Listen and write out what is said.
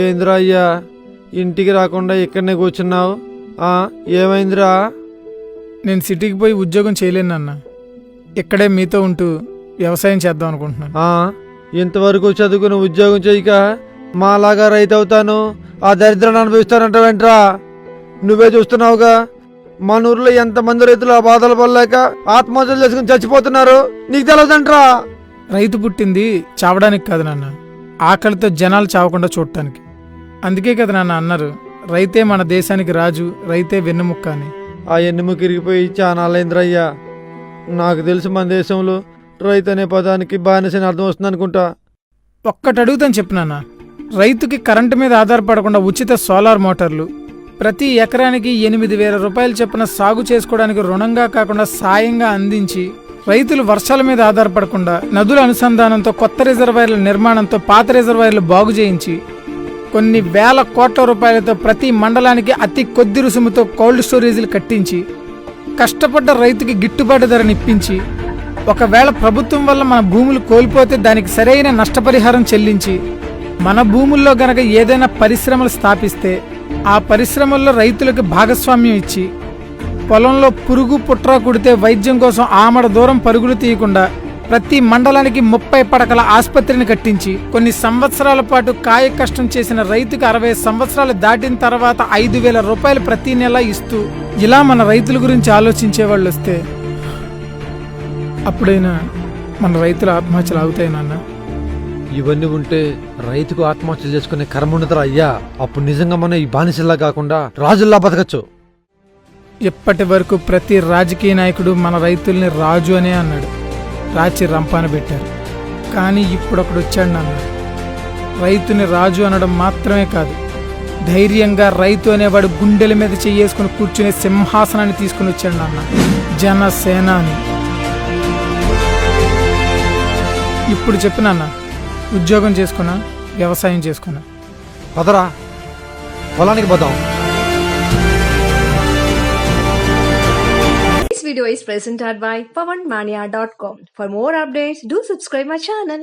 ఏందిరా అయ్యా ఇంటికి రాకుండా ఇక్కడనే కూర్చున్నావు? ఆ ఏమైందిరా? నేను సిటీకి పోయి ఉద్యోగం చేయలేను అన్న ఇక్కడే మీతో ఉంటూ వ్యవసాయం చేద్దాం అనుకుంటున్నాను. ఆ ఇంతవరకు చదువుకుని ఉద్యోగం చేయక మాలాగా రైతు అవుతాను. ఆ దరిద్రాన్ని అనుభవిస్తానంటావేంట్రా నువ్వే చూస్తున్నావుగా మన ఊర్లో ఎంతమంది రైతులు ఆ బాధలు పడలేక ఆత్మహత్యలు చేసుకుని చచ్చిపోతున్నారు? నీకు తెలియదంట్రా రైతు పుట్టింది చావడానికి కాదు నాన్న. ఆకలితో జనాలు చావకుండా చూడటానికి. అందుకే కదా నాన్న అన్నారు రైతే మన దేశానికి రాజు రైతే వెన్నుముక్క అని. ఆ ఎన్నుము కిరిగిపోయి చానాలేంద్రయ్యా నాకు తెలిసి మన దేశంలో రైతు అనే పదానికి బానిసని అర్థం వస్తుంది అనుకుంటా. ఒక్కటి అడుగుతాను రైతుకి కరెంటు మీద ఆధారపడకుండా ఉచిత సోలార్ మోటార్లు ప్రతి ఎకరానికి ఎనిమిది వేల రూపాయలు చొప్పున సాగు చేసుకోవడానికి రుణంగా కాకుండా సాయంగా అందించి రైతులు వర్షాల మీద ఆధారపడకుండా నదుల అనుసంధానంతో కొత్త రిజర్వాయర్ల నిర్మాణంతో పాత రిజర్వాయర్లు బాగు చేయించి కొన్ని వేల కోట్ల రూపాయలతో ప్రతి మండలానికి అతి కొద్ది రుసుముతో కోల్డ్ స్టోరేజీలు కట్టించి కష్టపడ్డ రైతుకి గిట్టుబాటు ధరని ఇప్పించి ఒకవేళ ప్రభుత్వం వల్ల మన భూములు కోల్పోతే దానికి సరైన నష్టపరిహారం చెల్లించి మన భూముల్లో గనక ఏదైనా పరిశ్రమలు స్థాపిస్తే ఆ పరిశ్రమల్లో రైతులకు భాగస్వామ్యం ఇచ్చి పొలంలో పురుగు పుట్ర కుడితే వైద్యం కోసం ఆమడ దూరం పరుగులు తీయకుండా ప్రతి మండలానికి ముప్పై పడకల ఆసుపత్రిని కట్టించి కొన్ని సంవత్సరాల పాటు కాయ కష్టం చేసిన రైతుకు అరవై సంవత్సరాలు దాటిన తర్వాత ఐదు వేల రూపాయలు ప్రతి నెల ఇస్తూ ఇలా మన రైతుల గురించి ఆలోచించే వాళ్ళు వస్తే అప్పుడైనా మన రైతుల ఆత్మహత్యలు ఆగుతాయి నాన్న. ఇవన్నీ ఉంటే రైతుకు ఆత్మహత్యలు చేసుకునే కర్మ ఉండదురా అయ్యా. అప్పుడు నిజంగా మనం ఈ బానిసల్లా కాకుండా రాజుల్లా బతకచ్చు. ఇప్పటి వరకు ప్రతి రాజకీయ నాయకుడు మన రైతుల్ని రాజు అనే అన్నాడు. రాచి రంపాన పెట్టారు. కానీ ఇప్పుడు ఒకడు వచ్చాడు నాన్న. రైతుని రాజు అనడం మాత్రమే కాదు ధైర్యంగా రైతు అనేవాడు గుండెల మీద చెయ్యేసుకుని కూర్చునే సింహాసనాన్ని తీసుకుని వచ్చాడు నాన్న. జనసేన అని ఇప్పుడు చెప్పినాన్న ఉద్యోగం చేసుకున్నా వ్యవసాయం చేసుకున్నా. పదరా పొలానికి పోదాం. Video is presented by pawanmania.com. For more updates, do subscribe my channel.